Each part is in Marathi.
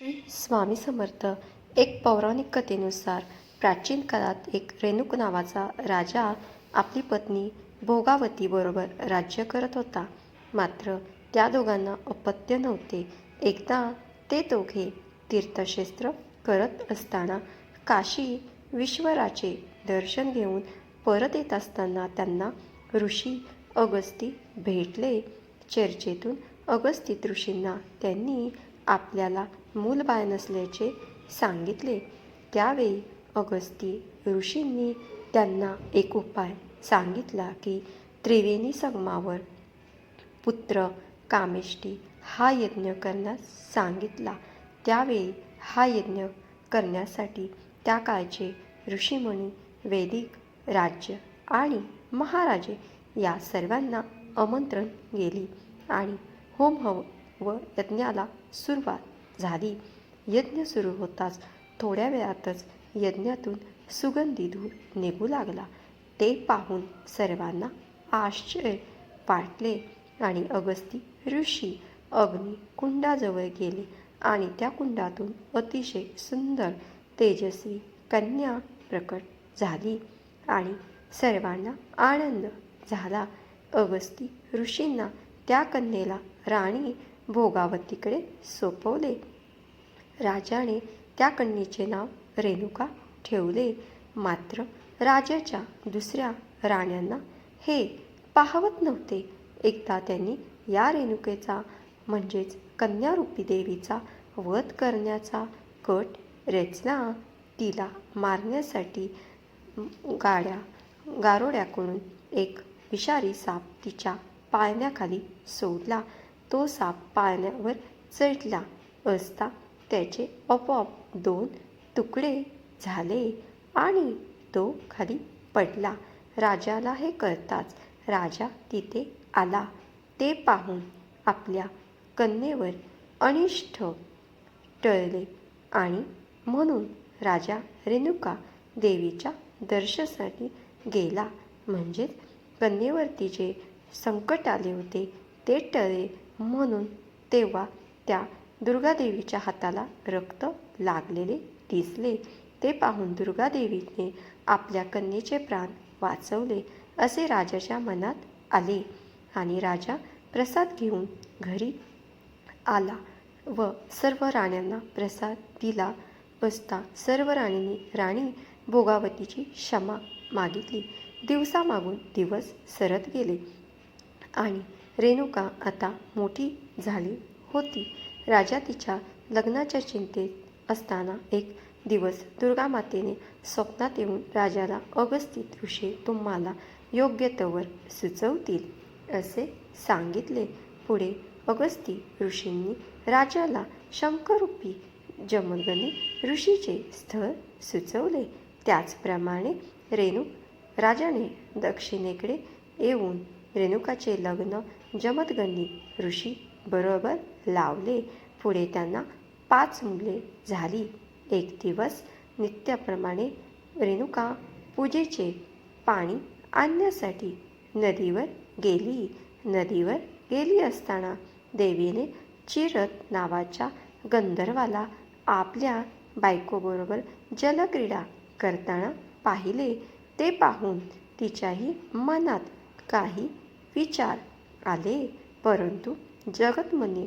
श्री स्वामी समर्थ एक पौराणिक कथेनुसार प्राचीन काळात एक रेणुक नावाचा राजा आपली पत्नी भोगावतीबरोबर राज्य करत होता. मात्र त्या दोघांना अपत्य नव्हते. एकदा ते दोघे तीर्थक्षेत्र करत असताना काशी विश्वराचे दर्शन घेऊन परत येत असताना त्यांना ऋषी अगस्ती भेटले. चर्चेतून अगस्ती ऋषींना त्यांनी आपल्याला मूलबाळ नसल्याचे सांगितले. त्यावेळी अगस्ती ऋषींनी त्यांना एक उपाय सांगितला की त्रिवेणी संगमावर पुत्र कामेष्टी हा यज्ञ करण्यास सांगितला. त्यावेळी हा यज्ञ करण्यासाठी त्या काळचे ऋषीमुनी वैदिक राज्य आणि महाराजे या सर्वांना आमंत्रण गेली आणि होम हव व यज्ञाला सुरुवात झाली. यज्ञ सुरू होताच थोड्या वेळातच यज्ञातून सुगंधी धूर निघू लागला. ते पाहून सर्वांना आश्चर्य वाटले आणि अगस्ती ऋषी अग्नी कुंडाजवळ गेले आणि त्या कुंडातून अतिशय सुंदर तेजस्वी कन्या प्रकट झाली आणि सर्वांना आनंद झाला. अगस्ती ऋषींना त्या कन्येला राणी भोगावतीकडे सोपवले. राजाने त्या कन्येचे नाव रेणुका ठेवले. मात्र राजाच्या दुसऱ्या राण्यांना हे पाहवत नव्हते. एकदा त्यांनी या रेणुकेचा म्हणजेच कन्यारूपी देवीचा वध करण्याचा कट रचला. तिला मारण्यासाठी गाड्या गारोड्याकडून एक विषारी साप तिच्या पाळण्याखाली सोडला. तो साप पाळण्यावर चढला असता त्याचे आपोआप दोन तुकडे झाले आणि तो खाली पडला. राजाला हे कळताच राजा तिथे आला. ते पाहून आपल्या कन्येवर अनिष्ट टळले आणि म्हणून राजा रेणुका देवीच्या दर्शनासाठी गेला. म्हणजेच कन्येवरती जे संकट आले होते ते टळे म्हणून तेव्हा त्या दुर्गादेवीच्या हाताला रक्त लागलेले दिसले. ते पाहून दुर्गादेवीने आपल्या कन्येचे प्राण वाचवले असे राजाच्या मनात आले आणि राजा प्रसाद घेऊन घरी आला व सर्व राण्यांना प्रसाद दिला. बसता सर्व राणींनी राणी भोगावतीची क्षमा मागितली. दिवसामागून दिवस सरत गेले आणि रेणुका आता मोठी झाली होती. राजा तिच्या लग्नाच्या चिंतेत असताना एक दिवस दुर्गामातेने स्वप्नात येऊन राजाला अगस्तित ऋषी तुम्हाला योग्य तवर सुचवतील असे सांगितले. पुढे अगस्ती ऋषींनी राजाला शंकरूपी जमगने ऋषीचे स्थळ सुचवले. त्याचप्रमाणे रेणू राजाने दक्षिणेकडे येऊन रेणुकाचे लग्न जमदगनी ऋषी बरोबर लावले. पुढे त्यांना पाच मुले झाली. एक दिवस नित्याप्रमाणे रेणुका पूजेचे पाणी आणण्यासाठी नदीवर गेली. नदीवर गेली असताना देवीने चिरत नावाच्या गंधर्वाला आपल्या बायकोबरोबर जलक्रीडा करताना पाहिले. ते पाहून तिच्याही मनात काही विचार आले. परंतु जगतमनी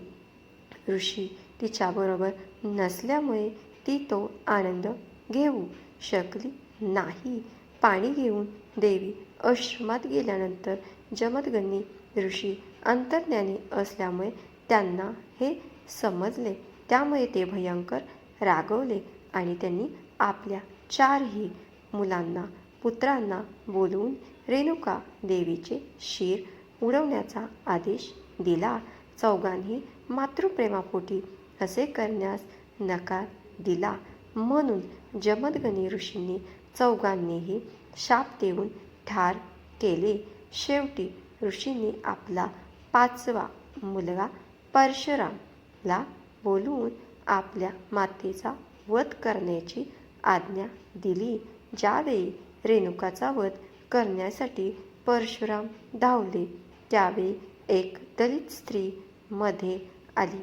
ऋषी तिच्याबरोबर नसल्यामुळे ती तो आनंद घेऊ शकली नाही. पाणी घेऊन देवी आश्रमात गेल्यानंतर जमदगणी ऋषी अंतर्ज्ञानी असल्यामुळे त्यांना हे समजले. त्यामुळे ते भयंकर रागवले आणि त्यांनी आपल्या चारही मुलांना पुत्रांना बोलवून रेणुका देवीचे शिर उडवण्याचा आदेश दिला. चौघांनी मातृप्रेमापोटी असे करण्यास नकार दिला. म्हणून जमदगनी ऋषींनी चौघांनीही शाप देऊन ठार केले. शेवटी ऋषींनी आपला पाचवा मुलगा परशुरामला बोलवून आपल्या मातेचा वध करण्याची आज्ञा दिली. ज्यावेळी रेणुकाचा वध करण्यासाठी परशुराम धावले त्यावेळी एक दलित स्त्री मध्ये आली.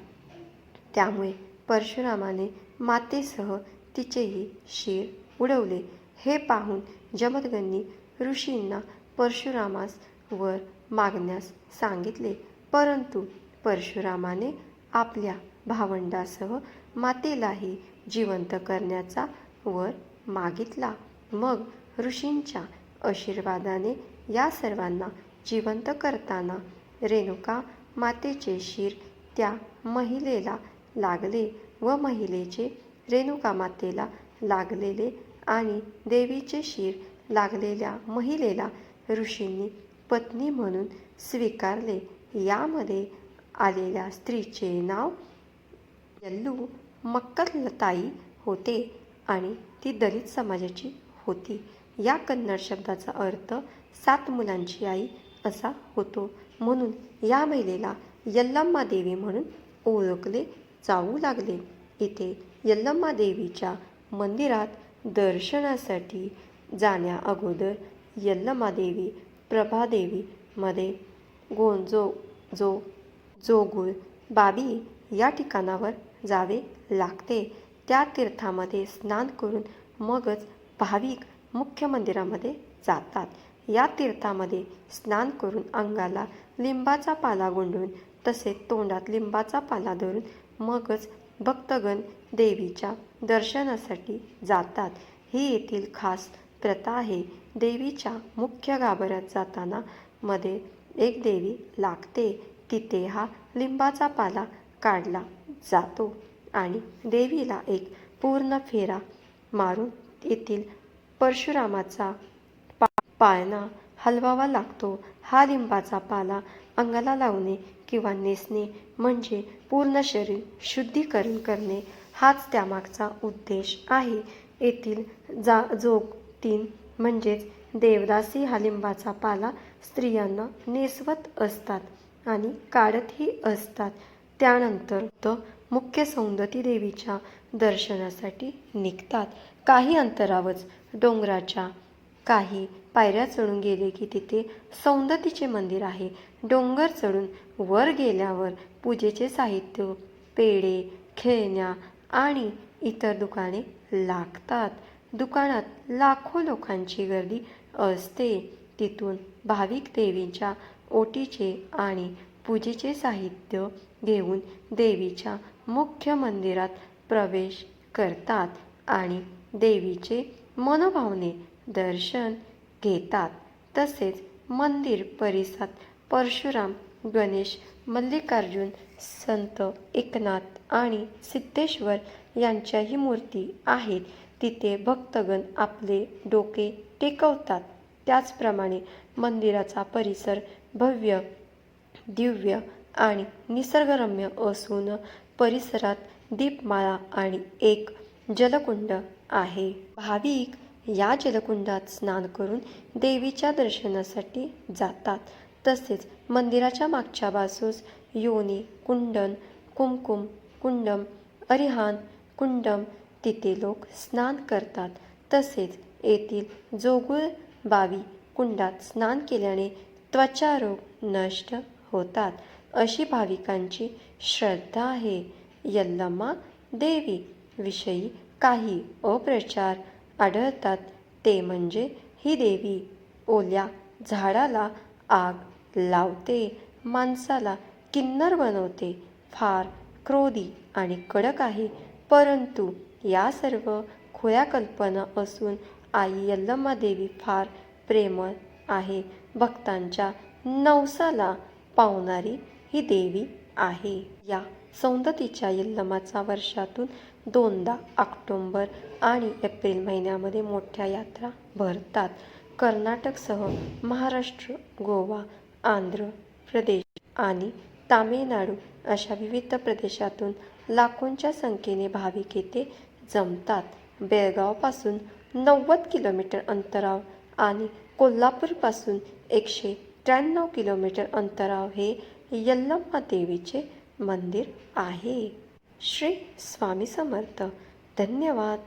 त्यामुळे परशुरामाने मातेसह तिचेही शिर उडवले. हे पाहून जमदग्नी ऋषींना परशुरामास वर मागण्यास सांगितले. परंतु परशुरामाने आपल्या भावंडासह मातेलाही जिवंत करण्याचा वर मागितला. मग ऋषींच्या आशीर्वादाने या सर्वांना जिवंत करताना रेणुका मातेचे शिर त्या महिलेला लागले व महिलेचे रेणुका मातेला लागलेले आणि देवीचे शिर लागलेल्या महिलेला ऋषींनी पत्नी म्हणून स्वीकारले. यामध्ये आलेल्या स्त्रीचे नाव यल्लू मक्कलताई होते आणि ती दलित समाजाची होती. या कन्नड शब्दाचा अर्थ सात मुलांची आई असा होतो. म्हणून या महिलेला यल्लम्मा देवी म्हणून ओळखले जाऊ लागले. इथे यल्लम्मा देवीच्या मंदिरात दर्शनासाठी जाण्या अगोदर यल्लम्मा देवी गोंजो जो जोगुळ बाबी या ठिकाणावर जावे लागते. त्या तीर्थामध्ये स्नान करून मगच भाविक मुख्य मंदिरामध्ये जातात. या तीर्थामध्ये स्नान करून अंगाला लिंबाचा पाला गुंडून तसेच तोंडात लिंबाचा पाला धरून मगच भक्तगण देवीच्या दर्शनासाठी जातात. ही येथील खास प्रथा आहे. देवीच्या मुख्य गाभाऱ्यात जाताना मध्ये एक देवी लागते. तिथे हा लिंबाचा पाला काढला जातो आणि देवीला एक पूर्ण फेरा मारून येथील परशुरामाचा पाळणा हलवावा लागतो. हा लिंबाचा पाला अंगाला लावणे किंवा नेसणे म्हणजे पूर्ण शरीर शुद्धीकरण करणे हाच त्यामागचा उद्देश आहे. येथील जा जोग तीन म्हणजेच देवदासी हा लिंबाचा पाला स्त्रियांना नेसवत असतात आणि काढतही असतात. त्यानंतर तो मुख्य सौंदती देवीच्या दर्शनासाठी निघतात. काही अंतरावरच डोंगराच्या काही पायऱ्या चढून गेले की तिथे सौंदतीचे मंदिर आहे. डोंगर चढून वर गेल्यावर पूजेचे साहित्य पेढे खेळण्या आणि इतर दुकाने लागतात. दुकानात लाखो लोकांची गर्दी असते. तिथून भाविक देवीच्या ओटीचे आणि पूजेचे साहित्य घेऊन देवीच्या मुख्य मंदिरात प्रवेश करतात आणि देवीचे मनोभावने दर्शन घेतात. तसेच मंदिर परिसरात परशुराम गणेश मल्लिकार्जुन संत एकनाथ आणि सिद्धेश्वर यांच्याही मूर्ती आहेत. तिथे भक्तगण आपले डोके टेकवतात. त्याचप्रमाणे मंदिराचा परिसर भव्य दिव्य आणि निसर्गरम्य असून परिसरात दीपमाळा आणि एक जलकुंड आहे. भाविक या जलकुंडात स्नान करून देवीच्या दर्शनासाठी जातात. तसेच मंदिराच्या मागच्या बाजूस योनी कुंडन कुमकुम कुंडम अरिहान कुंडम तिथे लोक स्नान करतात. तसेच येथील जोगुळ बावी कुंडात स्नान केल्याने त्वचा रोग नष्ट होतात. अशी भाविकांची श्रद्धा आहे. यल्लम्मा देवी विषयी काही अप्रचार आढळतात. ते म्हणजे ही देवी ओल्या झाडाला आग लावते माणसाला किन्नर बनवते फार क्रोधी आणि कडक आहे. परंतु या सर्व खुल्या कल्पना असून आई यल्लम्मा देवी फार प्रेमळ आहे. भक्तांच्या नवसाला पावणारी ही देवी आहे. या सौंदतीच्या यल्लमाचा वर्षातून दोनदा ऑक्टोंबर आणि एप्रिल महिन्यामध्ये मोठ्या यात्रा भरतात. कर्नाटकसह महाराष्ट्र गोवा आंध्र प्रदेश आणि तामिळनाडू अशा विविध प्रदेशातून लाखोंच्या संख्येने भाविक येथे जमतात. बेळगावपासून नव्वद किलोमीटर अंतराव आणि कोल्हापूरपासून एकशे त्र्याण्णव किलोमीटर अंतराव हे यल्लम्मा देवीचे मंदिर आहे. श्री स्वामी समर्थ. धन्यवाद.